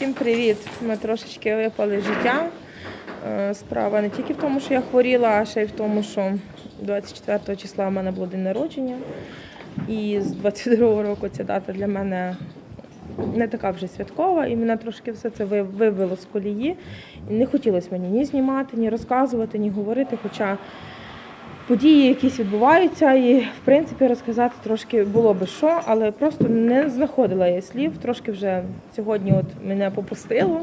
Всім привіт! Ми трошечки випали життя. Е, Справа не тільки в тому, що я хворіла, а ще й в тому, що 24 числа в мене було день народження. І з 22 року ця дата для мене не така вже святкова, і мене трошки все це ви- вивело з колії. І не хотілося мені ні знімати, ні розказувати, ні говорити. Хоча події якісь відбуваються, і в принципі розказати трошки було би що, але просто не знаходила я слів. Трошки вже сьогодні от мене попустило.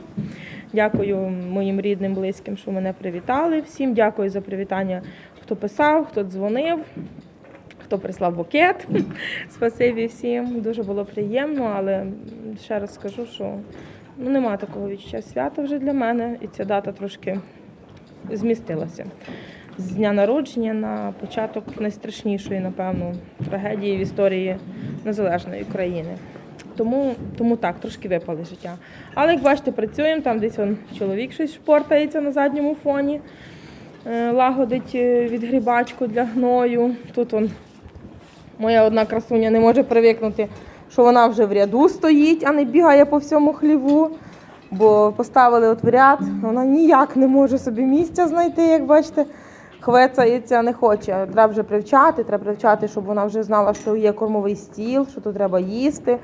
Дякую моїм рідним, близьким, що мене привітали. Всім дякую за привітання, хто писав, хто дзвонив. Хто прислав букет, спасибі всім. Дуже було приємно, але ще раз скажу, що ну, нема такого відчуття свята вже для мене, і ця дата трошки змістилася з дня народження на початок найстрашнішої, напевно, трагедії в історії незалежної України. Тому, тому так, трошки випали життя. Але як бачите, працюємо, там десь он, чоловік щось шпортається на задньому фоні, е, лагодить е, відгрібачку для гною. Тут он, моя одна красуня не може привикнути, що вона вже в ряду стоїть, а не бігає по всьому хліву. Бо поставили от в ряд, вона ніяк не може собі місця знайти, як бачите, хвецається, не хоче. Треба вже привчати, треба привчати, щоб вона вже знала, що є кормовий стіл, що тут треба їсти,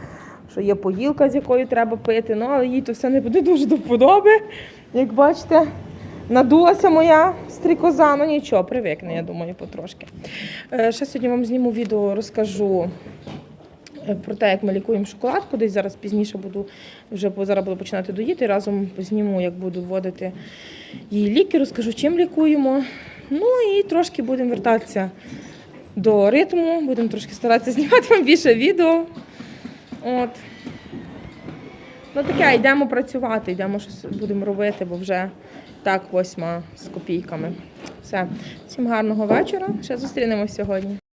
що є поїлка, з якою треба пити. Ну, але їй то все не буде дуже до вподоби. Як бачите, надулася моя стрікоза, ну нічого, привикне, я думаю, потрошки. Е, Ще сьогодні вам зніму відео, розкажу е, про те, як ми лікуємо шоколадку. Десь зараз пізніше буду вже зараз буду починати доїти. Разом зніму, як буду вводити її ліки, розкажу, чим лікуємо. Ну і трошки будемо вертатися до ритму, будемо трошки старатися знімати вам більше відео. От. Ну таке, йдемо працювати, йдемо щось будемо робити, бо вже так восьма з копійками. Все. Всім гарного вечора. Ще зустрінемось сьогодні.